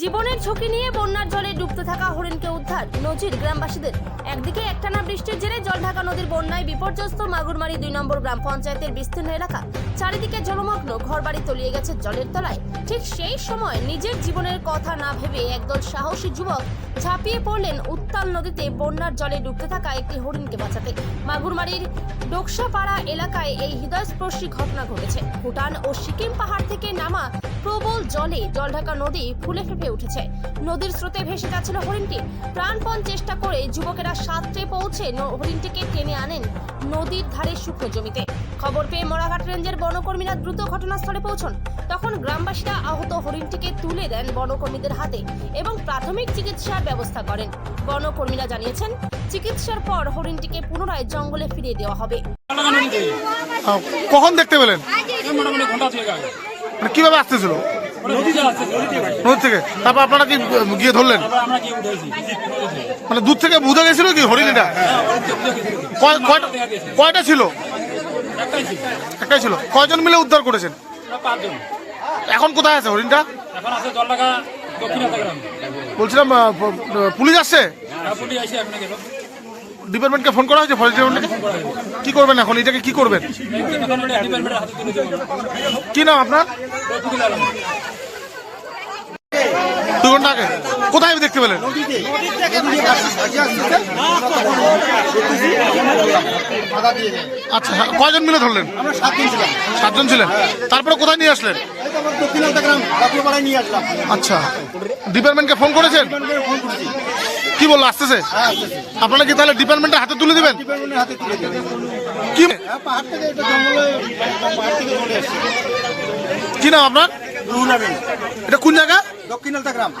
জীবনের ঝুঁকি নিয়ে বন্যার জলে ডুবতে থাকা হরিণকে উদ্ধার। নজির গ্রামবাসীদের। একদিকে একটানা বৃষ্টির জেরে জলঢাকা নদীর বন্যায় বিপর্যস্ত মাগুরমারি দুই নম্বর গ্রাম পঞ্চায়েতের বিস্তীর্ণ এলাকা। চারিদিকে জলমগ্ন, ঘরবাড়ি তলিয়ে গেছে জলের তলায়। ঠিক সেই সময় নিজের জীবনের কথা না ভেবে একদল সাহসী যুবক ঝাঁপিয়ে পড়লেন উত্তাল নদীতে বন্যার জলে ডুবতে থাকা একটি হরিণকে বাঁচাতে। মাগুরমারির ডোকসাপাড়া এলাকায় এই হৃদয়স্পর্শী ঘটনা ঘটেছে। ভুটান ও সিকিম পাহাড় থেকে নামা প্রবল জলে জলঢাকা নদী ফুলে ফেপে উঠেছে। নদীর স্রোতে ভেসে যাচ্ছিল হরিণটি। প্রাণপণ চেষ্টা করে যুবকেরা সাঁতরে পৌঁছে হরিণটিকে টেনে আনেন নদীর ধারে শুকনো জমিতে। খবর পেয়ে মোড়াঘাট রেঞ্জের বনকর্মীরা দ্রুত ঘটনাস্থলে পৌঁছন। তখন গ্রামবাসীরা আহত হরিণটিকে তুলে দেন বনকর্মীদের হাতে এবং প্রাথমিক চিকিৎসার ব্যবস্থা করেন। বনকর্মীরা জানিয়েছেন চিকিৎসার পর হরিণটিকে পুনরায় জঙ্গলে ফিরিয়ে দেওয়া হবে। কখন দেখতে পেলেন? মানে কীভাবে আসতেছিল? নদী থেকে। তারপর আপনারা কি, গিয়ে ধরলেন? মানে দূর থেকে বুঝে গেছিল কি হরিণ এটা? কয়টা ছিল? একটাই ছিল। কয়জন মিলে উদ্ধার করেছেন? এখন কোথায় আছে হরিণটা? বলছিলাম পুলিশ আসছে পুলিশ এসে এখন গেল ডিপার্টমেন্টকে ফোন করা হয়েছে? ফরেস্ট ডিপার্টমেন্টকে কি? করবেন এখন? এটাকে কি করবেন? কি নাম আপনার? দুই ঘণ্টা আগে। কোথায় দেখতে পেলেন? আচ্ছা হ্যাঁ, কয়জন মিলে ধরলেন? সাতজন ছিলেন। তারপরে কোথায় নিয়ে আসলেন? আসলাম আচ্ছা। ডিপার্টমেন্টকে ফোন করেছেন? কি বলল আসতেছে? আপনারা কি তাহলে ডিপার্টমেন্টের হাতে তুলে দিবেন? ডিপার্টমেন্টের হাতে তুলে দেবে কি? কি নাম আপনার? এটা কোন জায়গা? দক্ষিণ গ্রাম।